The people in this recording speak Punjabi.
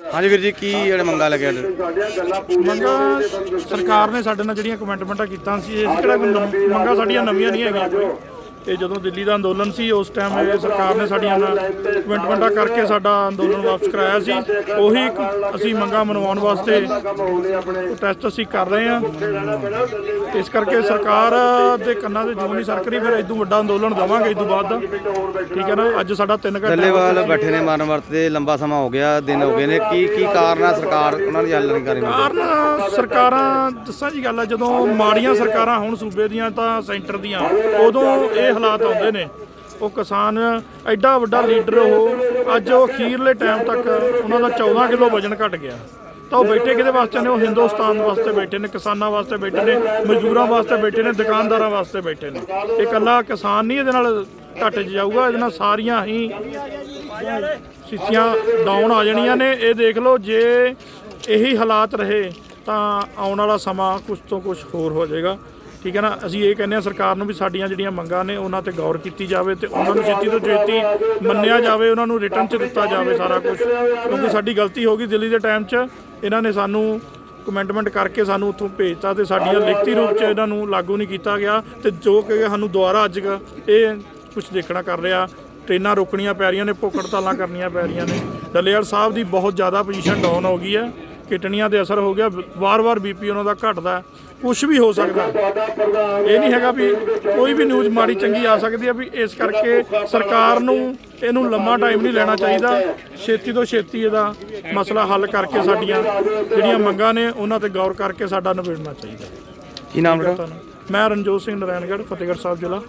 ਹਾਂਜੀ ਵੀਰ ਜੀ, ਕੀ ਜਿਹੜੇ ਮੰਗਾ ਲੱਗਿਆ ਮੰਗਾ ਸਰਕਾਰ ਨੇ ਸਾਡੇ ਨਾਲ ਜਿਹੜੀਆਂ ਕਮਿਟਮੈਂਟਾਂ ਕੀਤੀਆਂ ਸੀ ਇਹ ਕਿਹੜਾ ਕੋਈ ਨਵ- ਮੰਗਾਂ ਸਾਡੀਆਂ ਨਵੀਆਂ ਨਹੀਂ ਹੈਗੀਆਂ। ਕੋਈ ਇਹ ਜਦੋਂ ਦਿੱਲੀ ਦਾ ਅੰਦੋਲਨ ਸੀ ਉਸ ਟਾਈਮ ਇਹ ਸਰਕਾਰ ਨੇ ਸਾਡੀਆਂ ਨਾਲ ਕਮੈਂਟਮੈਂਟਾਂ ਕਰਕੇ ਸਾਡਾ ਅੰਦੋਲਨ ਵਾਪਸ ਕਰਾਇਆ ਸੀ। ਉਹੀ ਅਸੀਂ ਮੰਗਾਂ ਮਨਵਾਉਣ ਵਾਸਤੇ ਪ੍ਰੋਟੈਸਟ ਅਸੀਂ ਕਰ ਰਹੇ ਹਾਂ। ਇਸ ਕਰਕੇ ਸਰਕਾਰ ਦੇ ਕੰਨਾਂ ਤੇ ਜੂੰ ਨਹੀਂ ਸਰਕਰੀ ਫਿਰ ਇਦੋਂ ਵੱਡਾ ਅੰਦੋਲਨ ਦੇਵਾਂਗੇ ਇਦੋਂ ਬਾਅਦ। ਦਾ ਠੀਕ ਹੈ ਨਾ? ਅੱਜ ਸਾਡਾ 3 ਘੰਟੇ ਡੱਲੇਵਾਲ ਬੈਠੇ ਨੇ ਮਾਰਨ ਵਰਤੇ ਲੰਬਾ ਸਮਾਂ ਹੋ ਗਿਆ ਦਿਨ ਹੋ ਗਏ ਨੇ। ਕੀ ਕੀ ਕਾਰਨ ਆ ਸਰਕਾਰ? ਉਹਨਾਂ ਦੀ ਹੱਲ ਨਹੀਂ ਕਰ ਰਹੀ ਕਾਰਨ ਸਰਕਾਰਾਂ ਦੱਸਾਂ ਜੀ ਗੱਲ ਆ ਜਦੋਂ ਮਾੜੀਆਂ ਸਰਕਾਰਾਂ ਹੁਣ ਸੂਬੇ ਦੀਆਂ ਤਾਂ ਸੈਂਟਰ ਦੀਆਂ ਉਦੋਂ ਇਹ ਹਾਲਾਤ ਆਉਂਦੇ ਨੇ। ਉਹ ਕਿਸਾਨ ਐਡਾ ਵੱਡਾ ਲੀਡਰ ਉਹ, ਅੱਜ ਉਹ ਅਖੀਰਲੇ ਟਾਈਮ ਤੱਕ ਉਹਨਾਂ ਦਾ 14 ਕਿਲੋ ਵਜਨ ਘਟ ਗਿਆ। ਤਾਂ ਉਹ ਬੈਠੇ ਕਿਹਦੇ ਵਾਸਤੇ ਨੇ? ਉਹ ਹਿੰਦੁਸਤਾਨ ਵਾਸਤੇ ਬੈਠੇ ਨੇ, ਕਿਸਾਨਾਂ ਵਾਸਤੇ ਬੈਠੇ ਨੇ, ਮਜ਼ਦੂਰਾਂ ਵਾਸਤੇ ਬੈਠੇ ਨੇ, ਦੁਕਾਨਦਾਰਾਂ ਵਾਸਤੇ ਬੈਠੇ ਨੇ। ਇਹ ਇਕੱਲਾ ਕਿਸਾਨ ਨਹੀਂ ਇਹਦੇ ਨਾਲ ਘਟ ਜਾਊਗਾ, ਇਹਦੇ ਨਾਲ ਸਾਰੀਆਂ ਹੀ ਸਿੱਥੀਆਂ ਡਾਊਨ ਆ ਜਾਣੀਆਂ ਨੇ। ਇਹ ਦੇਖ ਲਓ, ਜੇ ਇਹੀ ਹਾਲਾਤ ਰਹੇ ਤਾਂ ਆਉਣ ਵਾਲਾ ਸਮਾਂ ਕੁਝ ਤੋਂ ਕੁਝ ਹੋਰ ਹੋ ਜਾਏਗਾ। ਠੀਕ ਹੈ ਨਾ? ਅਸੀਂ ਇਹ ਕਹਿੰਦੇ ਆ ਸਰਕਾਰ ਨੂੰ ਵੀ ਸਾਡੀਆਂ ਜਿਹੜੀਆਂ ਮੰਗਾਂ ਨੇ ਉਹਨਾਂ ਤੇ ਗੌਰ ਕੀਤੀ ਜਾਵੇ ਤੇ ਉਹਨਾਂ ਨੂੰ ਛੇਤੀ ਤੋਂ ਛੇਤੀ ਮੰਨਿਆ ਜਾਵੇ, ਉਹਨਾਂ ਨੂੰ ਰਿਟਰਨ 'ਚ ਦਿੱਤਾ ਜਾਵੇ ਸਾਰਾ ਕੁਝ ਕਿਉਂਕਿ ਸਾਡੀ ਗਲਤੀ ਹੋ ਗਈ ਦਿੱਲੀ ਦੇ ਟਾਈਮ 'ਚ। ਇਹਨਾਂ ਨੇ ਸਾਨੂੰ ਕਮੈਂਟਮੈਂਟ ਕਰਕੇ ਸਾਨੂੰ ਉੱਥੋਂ ਭੇਜਤਾ ਤੇ ਸਾਡੀਆਂ ਲਿਖਤੀ ਰੂਪ 'ਚ ਇਹਨਾਂ ਨੂੰ ਲਾਗੂ ਨਹੀਂ ਕੀਤਾ ਗਿਆ ਤੇ ਜੋ ਕਿ ਸਾਨੂੰ ਦੁਬਾਰਾ ਅੱਜ ਇਹ ਕੁਝ ਦੇਖਣਾ ਕਰ ਰਿਹਾ। ਟ੍ਰੇਨਾਂ ਰੋਕਣੀਆਂ ਪੈ ਰਹੀਆਂ ਨੇ ਭੁੱਖ ਹੜਤਾਲਾਂ ਕਰਨੀਆਂ ਪੈ ਰਹੀਆਂ ਨੇ। ਡੱਲੇਵਾਲ ਸਾਹਿਬ ਦੀ ਬਹੁਤ ਜ਼ਿਆਦਾ ਪੋਜੀਸ਼ਨ ਡਾਊਨ ਹੋ ਗਈ ਹੈ। ਕਿਡਨੀਆਂ ਦੇ ਅਸਰ ਹੋ ਗਿਆ ਵਾਰ-ਵਾਰ ਬੀਪੀ ਉਹਨਾਂ ਦਾ ਘਟਦਾ ਕੁਝ ਵੀ ਹੋ ਸਕਦਾ ਇਹ ਨਹੀਂ ਹੈਗਾ ਵੀ ਕੋਈ ਵੀ ਨਿਊਜ਼ ਮਾੜੀ ਚੰਗੀ ਆ ਸਕਦੀ ਹੈ ਵੀ ਇਸ ਕਰਕੇ ਸਰਕਾਰ ਨੂੰ ਇਹਨੂੰ ਲੰਮਾ ਟਾਈਮ ਨਹੀਂ ਲੈਣਾ ਚਾਹੀਦਾ। ਛੇਤੀ ਤੋਂ ਛੇਤੀ ਇਹਦਾ ਮਸਲਾ ਹੱਲ ਕਰਕੇ ਸਾਡੀਆਂ ਜਿਹੜੀਆਂ ਮੰਗਾਂ ਨੇ ਉਹਨਾਂ ਤੇ ਗੌਰ ਕਰਕੇ ਸਾਡਾ ਨਿਬੇੜਨਾ ਚਾਹੀਦਾ। ਕੀ ਨਾਮ ਤੁਹਾਡਾ? ਮੈਂ ਰਣਜੋਤ ਸਿੰਘ ਨਾਰਾਇਣਗੜ੍ਹ ਫਤਿਹਗੜ੍ਹ ਸਾਹਿਬ ਜ਼ਿਲ੍ਹਾ।